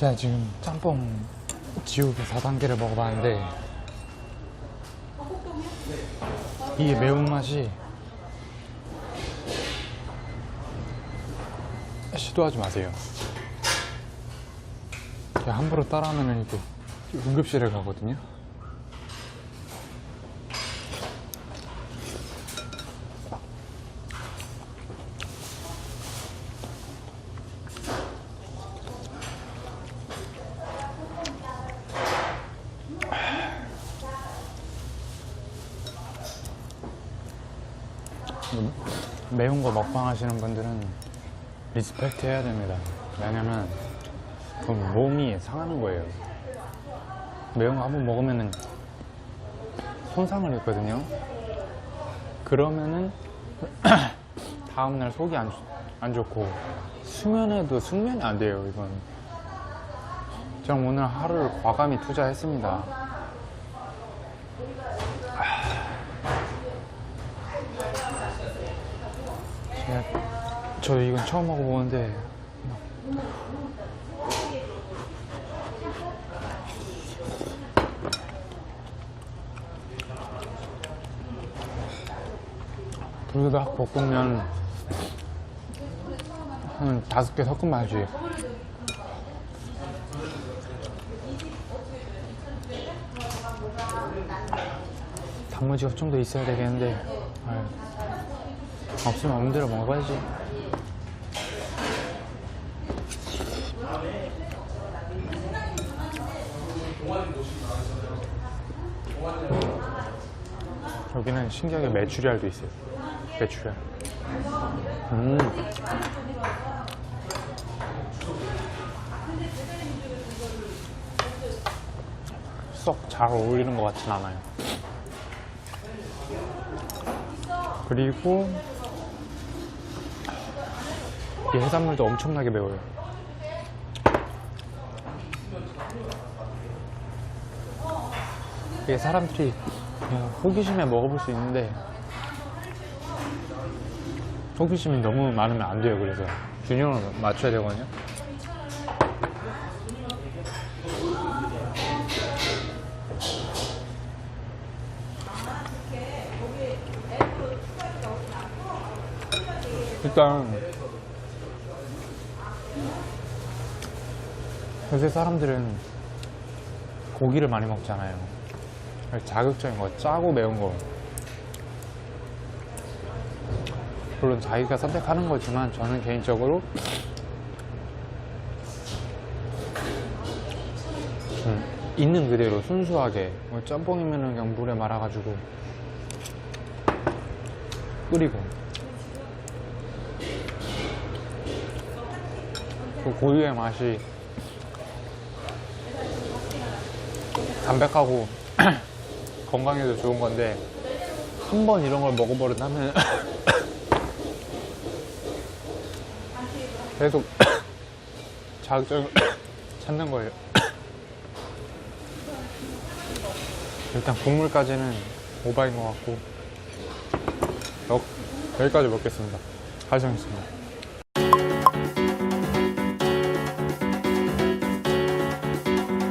제가 지금 짬뽕 지옥의 4단계를 먹어봤는데 이게 매운맛이 시도하지 마세요. 함부로 따라하면 이게 응급실에 가거든요. 매운 거 먹방 하시는 분들은 리스펙트 해야 됩니다. 왜냐면 그 몸이 상하는 거예요. 매운 거 한번 먹으면은 손상을 했거든요. 그러면은 다음날 속이 안, 안 좋고 수면에도 숙면이 안 돼요, 이건. 전 오늘 하루를 과감히 투자했습니다. 제가 저 이건 처음 먹어보는데. 불닭 볶음면 한 다섯 개 섞은 맛이 단무지가 좀 더 있어야 되겠는데. 아유, 없으면 없는 대로 먹어야지 여기는 신기하게 메추리알도 있어요. 메추리알. 음. 썩 잘 어울리는 것 같진 않아요. 그리고 이 해산물도 엄청나게 매워요. 이게 사람들이 그냥 호기심에 먹어볼 수 있는데 호기심이 너무 많으면 안 돼요. 그래서 균형을 맞춰야 되거든요. 일단 요새 사람들은 고기를 많이 먹잖아요. 자극적인 거, 짜고 매운 거. 물론 자기가 선택하는 거지만 저는 개인적으로 음, 있는 그대로 순수하게 뭐 짬뽕이면은 그냥 물에 말아가지고 끓이고 그 고유의 맛이 담백하고 건강에도 좋은 건데 한 번 이런 걸 먹어버린다면 계속 자극적인 걸 찾는 거예요. 일단 국물까지는 오바인 것 같고 여, 여기까지 먹겠습니다. 가정했습니다.